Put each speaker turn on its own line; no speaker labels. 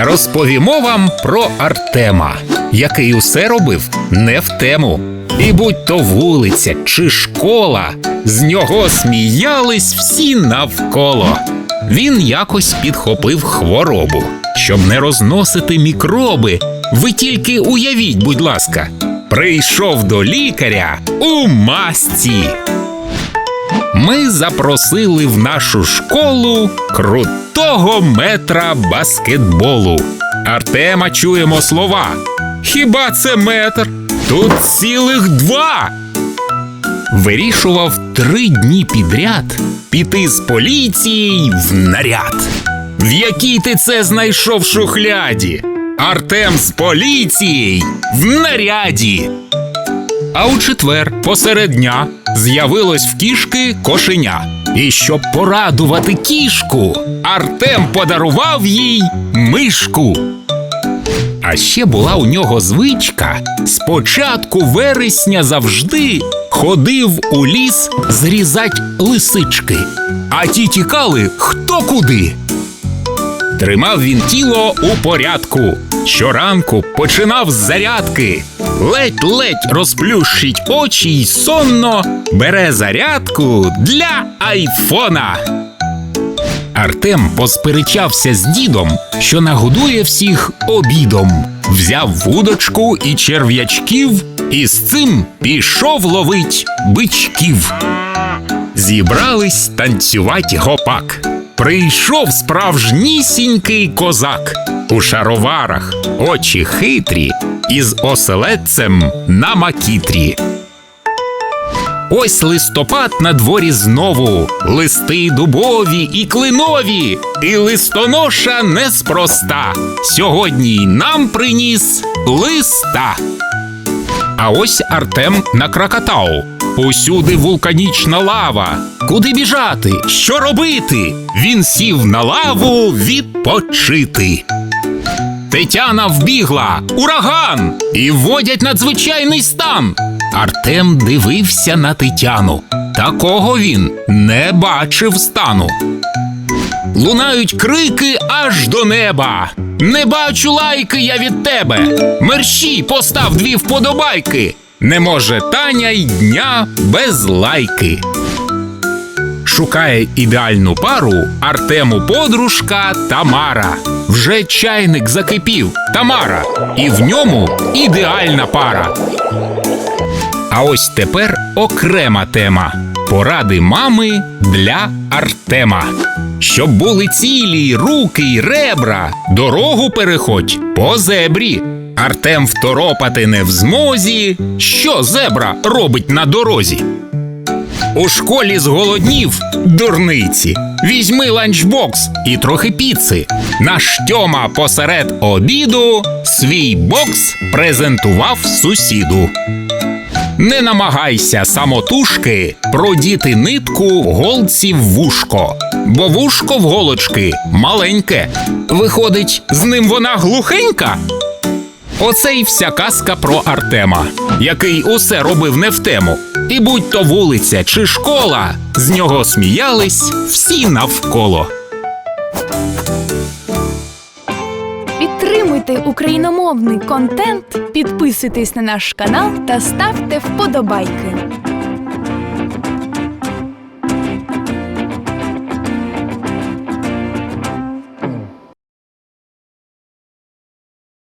Розповімо вам про Артема, який усе робив не в тему. І будь то вулиця чи школа, з нього сміялись всі навколо. Він якось підхопив хворобу, щоб не розносити мікроби. Ви тільки уявіть, будь ласка, прийшов до лікаря у масці. Ми запросили в нашу школу крутого метра баскетболу. Артема чуємо слова. Хіба це метр? Тут цілих два. Вирішував три дні підряд піти з поліцією в наряд. В якій ти це знайшов шухляді? Артем з поліцією в наряді. А у четвер, посеред дня, з'явилось в кішки кошеня. І щоб порадувати кішку, Артем подарував їй мишку. А ще була у нього звичка з початку вересня завжди ходив у ліс зрізать лисички, а ті тікали хто куди. Тримав він тіло у порядку. Щоранку починав з зарядки. Ледь-ледь розплющить очі й сонно бере зарядку для айфона. Артем посперечався з дідом, що нагодує всіх обідом. Взяв вудочку і черв'ячків, і з цим пішов ловить бичків. Зібрались танцювать гопак. Прийшов справжнісінький козак у шароварах, очі хитрі, із оселедцем на макітрі. Ось листопад на дворі знову, листи дубові і клинові, і листоноша неспроста. Сьогодні нам приніс листа. А ось Артем на Кракатау. Усюди вулканічна лава. Куди біжати? Що робити? Він сів на лаву відпочити. Тетяна вбігла, ураган! І вводять надзвичайний стан. Артем дивився на Тетяну. Такого він не бачив стану. Лунають крики аж до неба. Не бачу лайки я від тебе. Мерщій постав дві вподобайки. Не може Таня й дня без лайки. Шукає ідеальну пару Артему подружка Тамара. Вже чайник закипів Тамара, і в ньому ідеальна пара. А ось тепер окрема тема поради мами для Артема. Щоб були цілі руки й ребра, дорогу переходь по зебрі. Артем второпати не в змозі. Що зебра робить на дорозі? У школі зголоднів дурниці. Візьми ланчбокс і трохи піци. Наш Тьома посеред обіду свій бокс презентував сусіду. Не намагайся самотужки продіти нитку голці в вушко, бо вушко в голочки маленьке. Виходить, з ним вона глухенька. Оце й вся казка про Артема, який усе робив не в тему. І будь то вулиця чи школа, з нього сміялись всі навколо.
Підтримуйте україномовний контент, підписуйтесь на наш канал та ставте вподобайки.